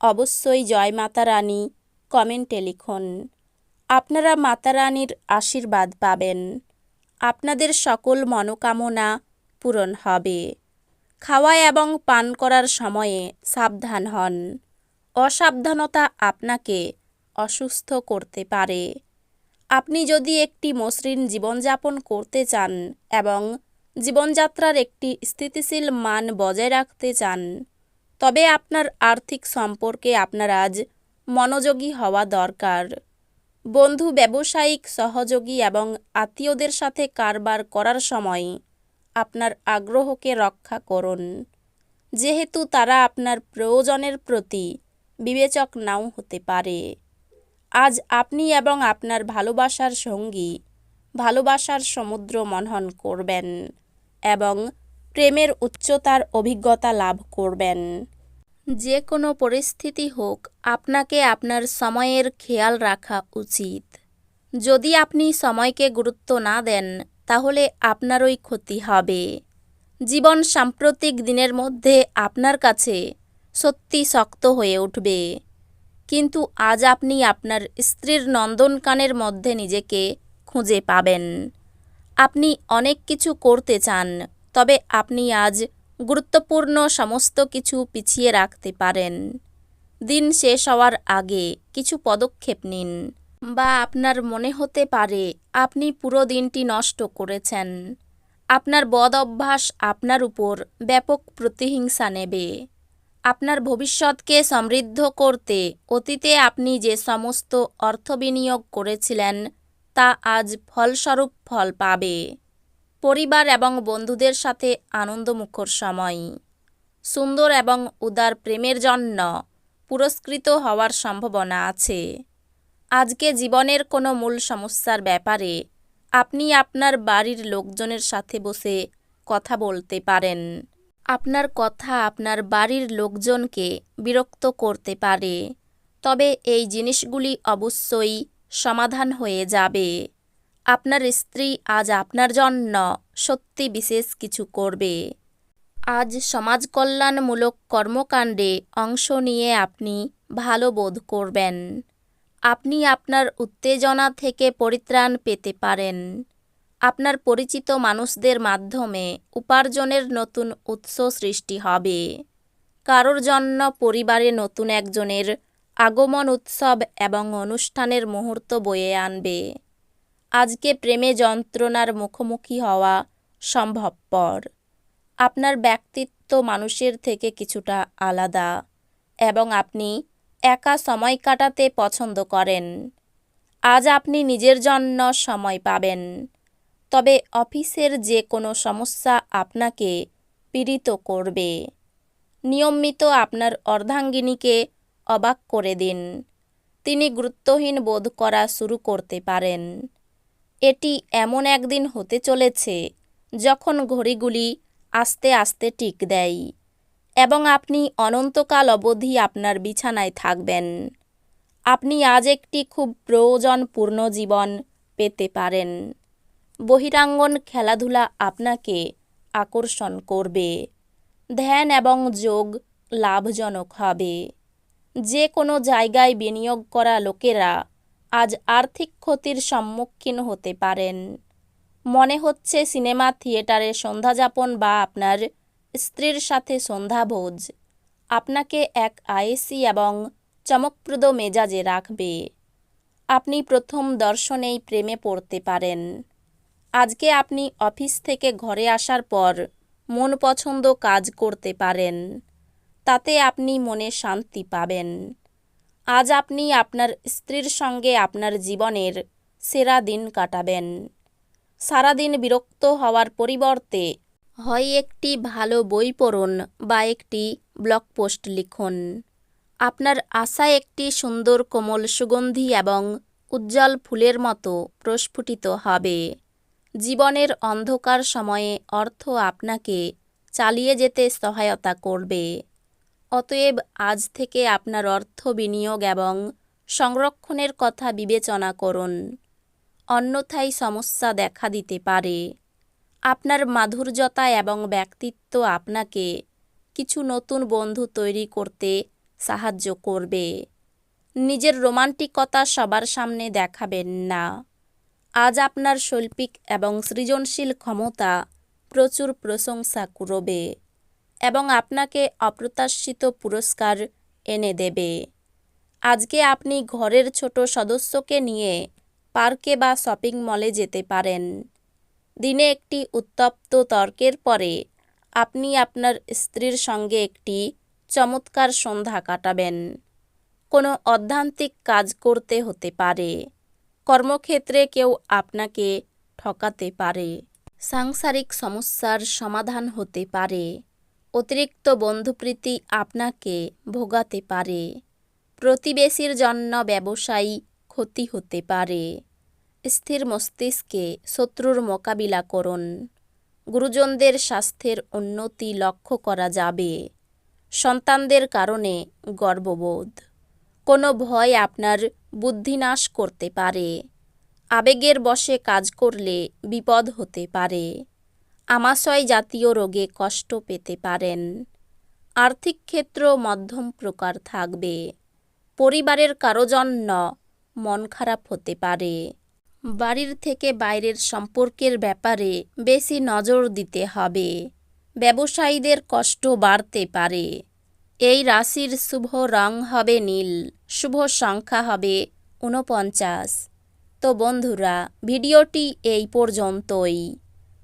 অবশ্যই জয় মাতা রানী, কমেন্টে লিখুন। আপনারা মাতা রানীর আশীর্বাদ পাবেন। আপনাদের সকল মনোকামনা পূরণ হবে। খাওয়া এবং পান করার সময়ে সাবধান হন। অসাবধানতা আপনাকে অসুস্থ করতে পারে। আপনি যদি একটি মসৃণ জীবনযাপন করতে চান এবং জীবনযাত্রার একটি স্থিতিশীল মান বজায় রাখতে চান তবে আপনার আর্থিক সম্পর্কে আপনার আজ মনোযোগী হওয়া দরকার। বন্ধু, ব্যবসায়িক, সহযোগী এবং আত্মীয়দের সাথে কারবার করার সময় আপনার আগ্রহকে রক্ষা করুন। যেহেতু তারা আপনার প্রয়োজনের প্রতি বিবেচক নাও হতে পারে। আজ আপনি এবং আপনার ভালোবাসার সঙ্গী ভালোবাসার সমুদ্র মনন করবেন এবং প্রেমের উচ্চতার অভিজ্ঞতা লাভ করবেন। যে কোনো পরিস্থিতি হোক, আপনাকে আপনার সময়ের খেয়াল রাখা উচিত। যদি আপনি সময়কে গুরুত্ব না দেন, তাহলে আপনারই ক্ষতি হবে। জীবন সাম্প্রতিক দিনের মধ্যে আপনার কাছে সত্যি শক্ত হয়ে উঠবে। কিন্তু আজ আপনি আপনার স্ত্রীর নন্দনকানের মধ্যে নিজেকে খুঁজে পাবেন। আপনি অনেক কিছু করতে চান, তবে আপনি আজ গুরুত্বপূর্ণ সমস্ত কিছু পিছিয়ে রাখতে পারেন। দিন শেষ হওয়ার আগে কিছু পদক্ষেপ নিন। বা আপনার মনে হতে পারে, আপনি পুরো দিনটি নষ্ট করেছেন। আপনার বদ অভ্যাস আপনার উপর ব্যাপক প্রতিহিংসা নেবে। আপনার ভবিষ্যৎকে সমৃদ্ধ করতে অতীতে আপনি যে সমস্ত অর্থ বিনিয়োগ করেছিলেন, তা আজ ফলস্বরূপ ফল পাবে। পরিবার এবং বন্ধুদের সাথে আনন্দমুখর সময়। সুন্দর এবং উদার প্রেমের জন্য পুরস্কৃত হওয়ার সম্ভাবনা আছে। আজকে জীবনের কোনো মূল সমস্যার ব্যাপারে আপনি আপনার বাড়ির লোকজনের সাথে বসে কথা বলতে পারেন। আপনার কথা আপনার বাড়ির লোকজনকে বিরক্ত করতে পারে। তবে এই জিনিসগুলি অবশ্যই সমাধান হয়ে যাবে। আপনার স্ত্রী আজ আপনার জন্য সত্যি বিশেষ কিছু করবে। আজ সমাজ কল্যাণমূলক কর্মকাণ্ডে অংশ নিয়ে আপনি ভালো বোধ করবেন। আপনি আপনার উত্তেজনা থেকে পরিত্রাণ পেতে পারেন। আপনার পরিচিত মানুষদের মাধ্যমে উপার্জনের নতুন উৎস সৃষ্টি হবে। কারোর জন্য পরিবারে নতুন একজনের আগমন উৎসব এবং অনুষ্ঠানের মুহূর্ত বয়ে আনবে। আজকে প্রেমে যন্ত্রণার মুখোমুখি হওয়া সম্ভবপর। আপনার ব্যক্তিত্ব মানুষের থেকে কিছুটা আলাদা এবং আপনি একা সময় কাটাতে পছন্দ করেন। আজ আপনি নিজের জন্য সময় পাবেন। তবে অফিসের যে কোনো সমস্যা আপনাকে পীড়িত করবে। নিয়মিত আপনার অর্ধাঙ্গিনীকে অবাক করে দিন। তিনি গুরুত্বহীন বোধ করা শুরু করতে পারেন। এটি এমন একদিন হতে চলেছে যখন ঘড়িগুলি আস্তে আস্তে টিক দেয় এবং আপনি অনন্তকাল অবধি আপনার বিছানায় থাকবেন। আপনি আজ একটি খুব প্রয়োজনপূর্ণ জীবন পেতে পারেন। বহিরাঙ্গন খেলাধুলা আপনাকে আকর্ষণ করবে। ধ্যান এবং যোগ লাভজনক হবে। যে কোনো জায়গায় বিনিয়োগ করা লোকেরা আজ আর্থিক ক্ষতির সম্মুখীন হতে পারেন। মনে হচ্ছে সিনেমা, থিয়েটারে সন্ধ্যাযাপন বা আপনার স্ত্রীর সাথে সন্ধ্যাভোজ আপনাকে এক আয়েসি এবং চমকপ্রদ মেজাজে রাখবে। আপনি প্রথম দর্শনেই প্রেমে পড়তে পারেন। আজকে আপনি অফিস থেকে ঘরে আসার পর মন পছন্দ কাজ করতে পারেন। তাতে আপনি মনে শান্তি পাবেন। আজ আপনি আপনার স্ত্রীর সঙ্গে আপনার জীবনের সেরা দিন কাটাবেন। সারাদিন বিরক্ত হওয়ার পরিবর্তে হয় একটি ভালো বই পড়ুন বা একটি ব্লগ পোস্ট লিখুন। আপনার আশা একটি সুন্দর কোমল সুগন্ধি এবং উজ্জ্বল ফুলের মতো প্রস্ফুটিত হবে। জীবনের অন্ধকার সময়ে অর্থ আপনাকে চালিয়ে যেতে সহায়তা করবে। অতএব আজ থেকে আপনার অর্থ বিনিয়োগ এবং সংরক্ষণের কথা বিবেচনা করুন। অন্যথায় সমস্যা দেখা দিতে পারে। আপনার মাধুর্যতা এবং ব্যক্তিত্ব আপনাকে কিছু নতুন বন্ধু তৈরি করতে সাহায্য করবে। নিজের রোমান্টিকতা সবার সামনে দেখাবেন না। আজ আপনার শৈল্পিক এবং সৃজনশীল ক্ষমতা প্রচুর প্রশংসা কুড়বে। এবং আপনাকে অপ্রত্যাশিত পুরস্কার এনে দেবে। আজকে আপনি ঘরের ছোট সদস্যকে নিয়ে পার্কে বা শপিং মলে যেতে পারেন। দিনে একটি উত্তপ্ত তর্কের পরে আপনি আপনার স্ত্রীর সঙ্গে একটি চমৎকার সন্ধ্যা কাটাবেন। কোনো অধ্যান্তিক কাজ করতে হতে পারে। কর্মক্ষেত্রে কেউ আপনাকে ঠকাতে পারে। সাংসারিক সমস্যার সমাধান হতে পারে। অতিরিক্ত বন্ধুপ্রীতি আপনাকে ভোগাতে পারে। প্রতিবেশীর জন্য ব্যবসায়ী ক্ষতি হতে পারে। স্থির মস্তিষ্কে শত্রুর মোকাবিলা করুন। গুরুজনদের স্বাস্থ্যের উন্নতি লক্ষ্য করা যাবে। সন্তানদের কারণে গর্ববোধ। কোনো ভয় আপনার বুদ্ধিনাশ করতে পারে। আবেগের বশে কাজ করলে বিপদ হতে পারে। আমাশয় জাতীয় রোগে কষ্ট পেতে পারেন। আর্থিক ক্ষেত্র মধ্যম প্রকার থাকবে। পরিবারের কারও জন্য মন খারাপ হতে পারে। বাড়ির থেকে বাইরের সম্পর্কের ব্যাপারে বেশি নজর দিতে হবে। ব্যবসায়ীদের কষ্ট বাড়তে পারে। এই রাশির শুভ রং হবে নীল, শুভ সংখ্যা হবে ঊনপঞ্চাশ। তো বন্ধুরা, ভিডিওটি এই পর্যন্তই।